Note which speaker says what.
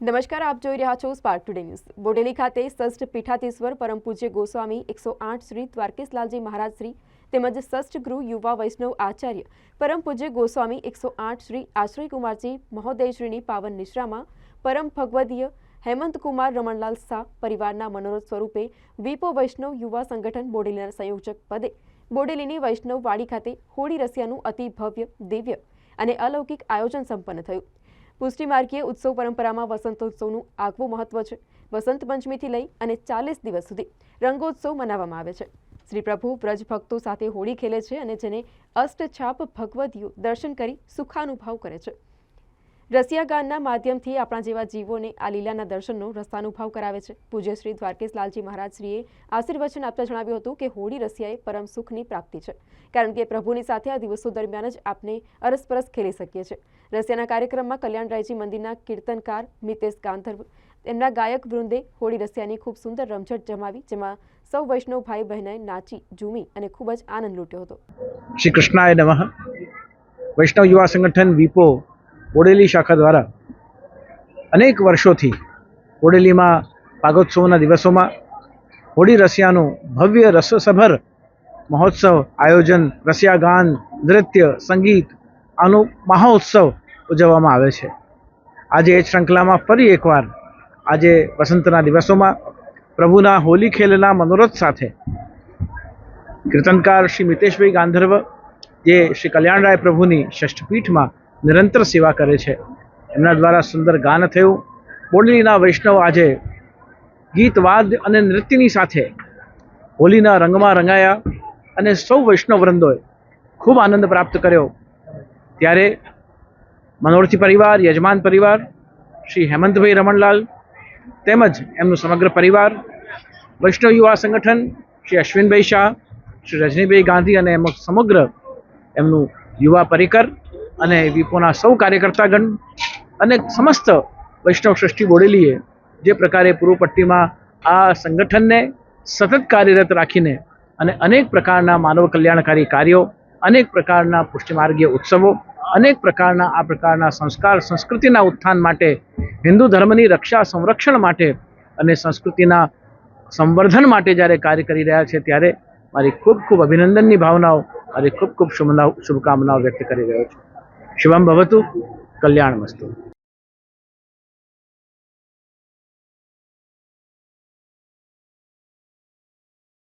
Speaker 1: નમસ્કાર, આપ જોઈ રહ્યા છો સ્પાર્ક ટુડે ન્યૂઝ બોડેલી ખાતે ષષ્ઠ પીઠાધીશ્વર પરમ પૂજ્ય ગોસ્વામી એકસો આઠ શ્રી દ્વારકેશલાલજી મહારાજ શ્રી તેમજ ષષ્ઠ ગૃહ યુવા વૈષ્ણવ આચાર્ય પરમ પૂજ્ય ગોસ્વામી એકસો આઠ શ્રી આશ્રયકુમારજી મહોદયશ્રીની પાવન નિશ્રામાં પરમ ભગવદીય હેમંતકુમાર રમણલાલ શાહ પરિવારના મનોરથ સ્વરૂપે વિપો વૈષ્ણવ યુવા સંગઠન બોડેલીના સંયોજક પદે બોડેલીની વૈષ્ણવ વાડી ખાતે હોળી રસિયાનું અતિ ભવ્ય દિવ્ય અને અલૌકિક આયોજન સંપન્ન થયું. પુષ્ટિ માર્ગીય ઉત્સવ પરંપરામાં વસંતોત્સવનું આગવું મહત્વ છે. વસંત પંચમીથી લઈ અને ચાલીસ દિવસ સુધી રંગોત્સવ મનાવવામાં આવે છે. શ્રી પ્રભુ વ્રજ ભક્તો સાથે હોળી ખેલે છે અને જેને અષ્ટછાપ ભગવદીઓ દર્શન કરી સુખાનુભવ કરે છે. રસિયા ગાનના માધ્યમથી આપણા જેવા જીવોને આ લીલાના દર્શનનો રસ્તાનુભાવ કરાવે છે. પૂજ્ય શ્રી દ્વારકેશલાલજી મહારાજશ્રીએ આશીર્વચન આપતા જણાવ્યું હતું કે હોળી રસિયાએ પરમ સુખની પ્રાપ્તિ છે. કારણ કે પ્રભુની સાથે આ દિવસો દરમિયાન જ આપને અરસપરસ ખેલી શકીએ છીએ. રસિયાના કાર્યક્રમમાં કલ્યાણરાયજી મંદિરના કીર્તનકાર મિતેશ ગાંધર્વ તેમના ગાયક વૃંદે હોળી રસિયાની ખૂબ સુંદર રમઝટ જમાવી, જેમાં સૌ વૈષ્ણવ ભાઈ બહેને નાચી, ઝૂમી અને ખૂબ જ આનંદ લૂટ્યો હતો.
Speaker 2: શ્રી કૃષ્ણાય નમઃ. વૈષ્ણવ યુવા સંગઠન વિપો બોડેલી શાખા દ્વારા અનેક વર્ષોથી બોડેલીમાં પાગોત્સવના દિવસોમાં હોળી રસિયાનું ભવ્ય રસસભર મહોત્સવ, આયોજન રસિયા ગાન નૃત્ય, સંગીત, આનો મહોત્સવ ઉજવવામાં આવે છે. આજે એ શ્રૃંખલામાં ફરી એકવાર આજે વસંતના દિવસોમાં પ્રભુના હોલી ખેલના મનોરથ સાથે કીર્તનકાર શ્રી મિતેશભાઈ ગાંધર્વ જે શ્રી કલ્યાણરાય પ્રભુની ષષ્ઠપીઠમાં નિરંતર સેવા કરે છે. એમના દ્વારા સુંદર ગાન થયું. બોડલીના વૈષ્ણવ આજે ગીતવાદ અને નૃત્યની સાથે હોલીના રંગમાં રંગાયા અને સૌ વૈષ્ણવ વૃંદોએ ખૂબ આનંદ પ્રાપ્ત કર્યો. ત્યારે મનોરથી પરિવાર, યજમાન પરિવાર, શ્રી હેમંતભાઈ રમણલાલ તેમજ એમનું સમગ્ર પરિવાર, વૈષ્ણવ યુવા સંગઠન, શ્રી અશ્વિનભાઈ શાહ, શ્રી રજનીભાઈ ગાંધી અને એમ સમગ્ર એમનું યુવા પરિકર અને વિપોના સૌ કાર્યકર્તાગણ અને સમસ્ત વૈષ્ણવ સૃષ્ટિ બોડેલીએ જે પ્રકારે પૂર્વ પટ્ટીમાં આ સંગઠનને સતત કાર્યરત રાખીને અને અનેક પ્રકારના માનવ કલ્યાણકારી કાર્યો, અનેક પ્રકારના પુષ્ટિમાર્ગીય ઉત્સવો, અનેક પ્રકારના આ પ્રકારના સંસ્કાર સંસ્કૃતિના ઉત્થાન માટે, હિન્દુ ધર્મની રક્ષા સંરક્ષણ માટે અને સંસ્કૃતિના સંવર્ધન માટે જ્યારે કાર્ય કરી રહ્યા છે ત્યારે મારી ખૂબ ખૂબ અભિનંદનની ભાવનાઓ, મારી ખૂબ ખૂબ શુભના શુભકામનાઓ વ્યક્ત કરી રહ્યો છું. શિવમ ભવતુ કલ્યાણ મસ્તુ